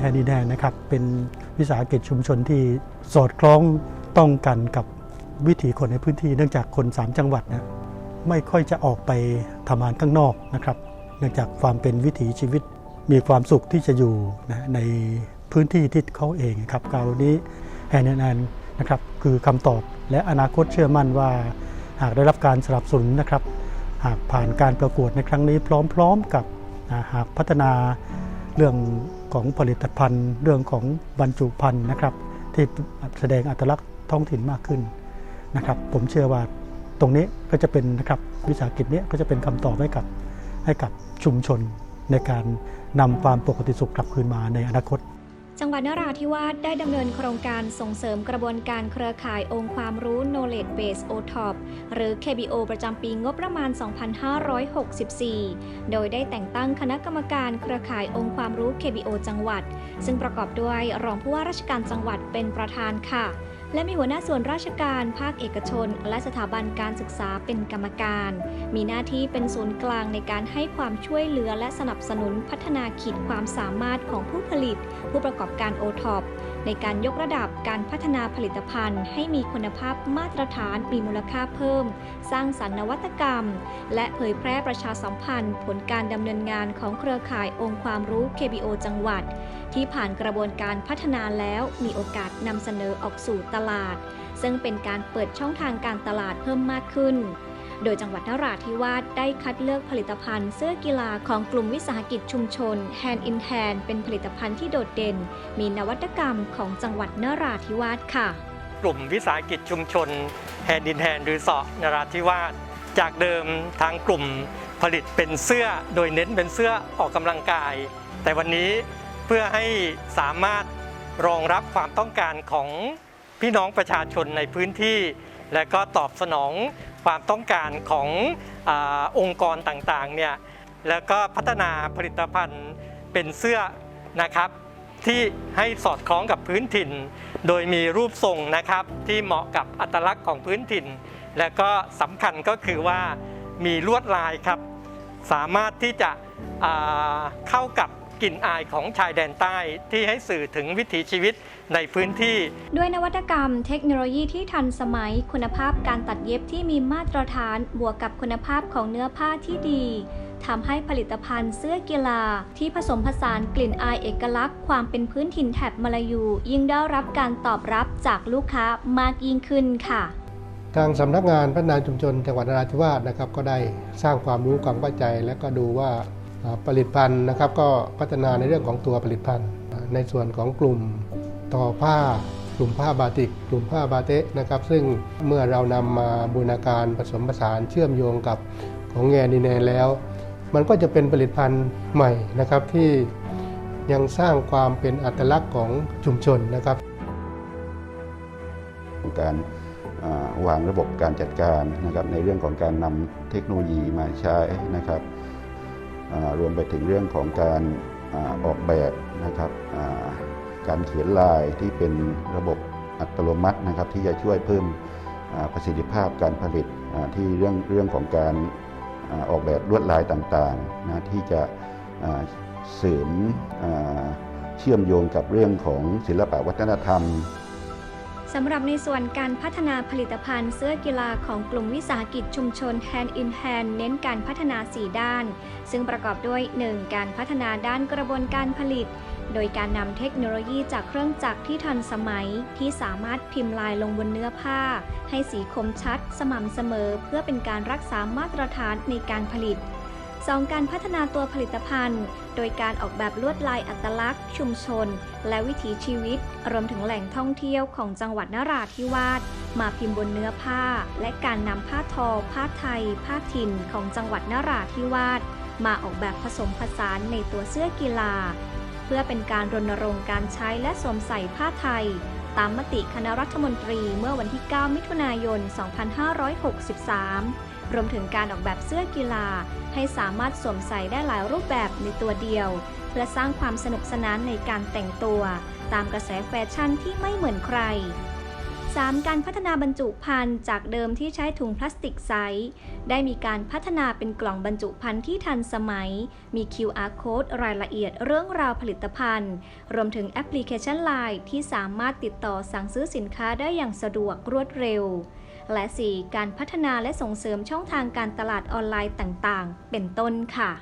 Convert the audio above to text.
แฮนดีแดนนะครับเป็นวิสาหกิจชุมชนที่สอดคล้องต้องกันกับวิถีคนในพื้นที่เนื่องจากคน 3 จังหวัดเนะไม่ค่อยจะออกไปทำงานข้างนอกนะครับ เนื่องจากความเป็นวิถีชีวิตมีความสุขที่จะอยู่นะในพื้นที่ที่เขาเองครับคราวนี้แฮนแอนนะครับคือคำตอบและอนาคตเชื่อมั่นว่า หากได้รับการสนับสนุนนะครับ หากผ่านการประกวดในครั้งนี้พร้อมๆกับหากพัฒนาเรื่อง ของผลิตภัณฑ์ เรื่องของบรรจุภัณฑ์นะครับ ที่แสดงอัตลักษณ์ท้องถิ่นมากขึ้นนะครับ ผมเชื่อว่าตรงนี้ก็จะเป็นนะครับวิสาหกิจนี้ก็จะเป็นคำตอบให้กับให้กับชุมชนในการนำความปกติสุขกลับคืนมาในอนาคต จังหวัดนราธิวาสได้ดำเนินโครงการส่งเสริมกระบวนการเครือข่ายองค์ความรู้ Knowledge Base OTOP หรือ KBO ประจำปีงบประมาณ 2564 โดยได้แต่งตั้งคณะกรรมการเครือข่ายองค์ความรู้ KBO จังหวัด ซึ่งประกอบด้วยรองผู้ว่าราชการจังหวัดเป็นประธานค่ะ และมีหัวหน้าส่วนราชการ ภาคเอกชน และสถาบันการศึกษาเป็นกรรมการ มีหน้าที่เป็นศูนย์กลางในการให้ความช่วยเหลือและสนับสนุนพัฒนาขีดความสามารถของผู้ผลิต ผู้ประกอบการโอท็อป ในการยกระดับการพัฒนาผลิตภัณฑ์ ให้มีคุณภาพมาตรฐานมีมูลค่าเพิ่ม สร้างสรรค์นวัตกรรม และเผยแพร่ประชาสัมพันธ์ ผลการดำเนินงานของเครือข่ายองค์ความรู้ KBO จังหวัด ที่ผ่านกระบวนการพัฒนาแล้วมีโอกาสนำเสนอออกสู่ตลาด ซึ่งเป็นการเปิดช่องทางการตลาดเพิ่มมากขึ้น โดยจังหวัดนราธิวาสได้คัดเลือกผลิตภัณฑ์เสื้อกีฬาของกลุ่มวิสาหกิจชุมชน Hand in Hand เป็นผลิตภัณฑ์ที่โดดเด่น มีนวัตกรรมของจังหวัดนราธิวาสค่ะ กลุ่มวิสาหกิจชุมชนแฮนดินแฮนหรือเสาะนราธิวาสจากเดิมทางกลุ่มผลิตเป็นเสื้อโดยเน้นเป็นเสื้อออกกำลังกาย แต่วันนี้เพื่อให้สามารถรองรับความต้องการของพี่น้องประชาชนในพื้นที่ และก็ตอบสนองความต้องการของอองค์กรต่างๆเนี่ยแล้วก็พัฒนาผลิตภัณฑ์เป็นเสื้อนะครับ ที่ให้สอดคล้องกับพื้นถิ่น โดยมีรูปทรงนะครับ ที่เหมาะกับอัตลักษณ์ของพื้นถิ่น และก็สำคัญก็คือว่ามีลวดลายครับ สามารถที่จะเข้ากับ กลิ่นอายของชายแดนใต้ที่ให้สื่อถึงวิถีชีวิตในพื้นที่ ด้วยนวัตกรรมเทคโนโลยีที่ทันสมัยคุณภาพการตัดเย็บที่มีมาตรฐานบวกกับคุณภาพของเนื้อผ้าที่ดีทำให้ผลิตภัณฑ์เสื้อกีฬา ที่ผสมผสานกลิ่นอายเอกลักษณ์ความเป็นพื้นถิ่นแถบมาลายู ยิ่งได้รับการตอบรับจากลูกค้ามากยิ่งขึ้นค่ะ ทางสำนักงานพัฒนาชุมชนจังหวัดนราธิวาสนะครับก็ได้สร้างความรู้ความเข้าใจและก็ดูว่าอ่า ผลิตภัณฑ์นะครับก็พัฒนาในเรื่องของตัวผลิตภัณฑ์ ในส่วนของกลุ่มต่อผ้ากลุ่มผ้าบาติก กลุ่มผ้าบาเตะนะครับ ซึ่งเมื่อเรานำมาบูรณาการผสมผสานเชื่อมโยงกับของแงดีแนนแล้ว มันก็จะเป็นผลิตภัณฑ์ใหม่นะครับที่ยังสร้างความเป็นอัตลักษณ์ของชุมชนนะครับการวางระบบการจัดการนะครับในเรื่องของการนำเทคโนโลยีมาใช้นะครับ รวมไปถึงเรื่องของการออกแบบนะครับการเขียนลายที่เป็นระบบอัตโนมัตินะครับ ที่จะช่วยเพิ่มประสิทธิภาพการผลิตที่เรื่องเรื่องของการออกแบบลวดลายต่างๆนะที่จะเสริมเชื่อมโยงกับเรื่องของศิลปะวัฒนธรรม สำหรับในส่วนการพัฒนาผลิตภัณฑ์เสื้อกีฬาของกลุ่มวิสาหกิจชุมชน Hand in Hand เน้นการพัฒนา 4 ด้าน ซึ่งประกอบด้วย 1. การพัฒนาด้านกระบวนการผลิต โดยการนำเทคโนโลยีจากเครื่องจักรที่ทันสมัย ที่สามารถพิมพ์ลายลงบนเนื้อผ้า ให้สีคมชัด สม่ำเสมอ เพื่อเป็นการรักษามาตรฐานในการผลิต 2. การพัฒนาตัวผลิตภัณฑ์ โดยการออกแบบลวดลายอัตลักษณ์ ชุมชน และวิถีชีวิต รวมถึงแหล่งท่องเที่ยวของจังหวัดนราธิวาสมาพิมพ์บนเนื้อผ้า และการนำผ้าทอ ผ้าไทย ผ้าถิ่นของจังหวัดนราธิวาสมาออกแบบผสมผสานในตัวเสื้อกีฬา เพื่อเป็นการรณรงค์การใช้และสวมใส่ผ้าไทย ตามมติคณะรัฐมนตรีเมื่อวันที่ 9 มิถุนายน 2563 รวมถึงการออกแบบเสื้อกีฬา ให้สามารถสวมใส่ได้หลายรูปแบบในตัวเดียว เพื่อสร้างความสนุกสนานในการแต่งตัว ตามกระแสแฟชั่นที่ไม่เหมือนใคร 3. การพัฒนาบรรจุภัณฑ์จากเดิมที่ใช้ถุงพลาสติกใสได้มีการพัฒนาเป็นกล่องบรรจุภัณฑ์ที่ทันสมัย มี QR code รายละเอียดเรื่องราวผลิตภัณฑ์ รวมถึงแอปพลิเคชัน Line ที่สามารถติดต่อสั่งซื้อสินค้าได้อย่างสะดวกรวดเร็ว และ 4. การพัฒนาและส่งเสริมช่องทางการตลาดออนไลน์ต่างๆ เป็นต้นค่ะ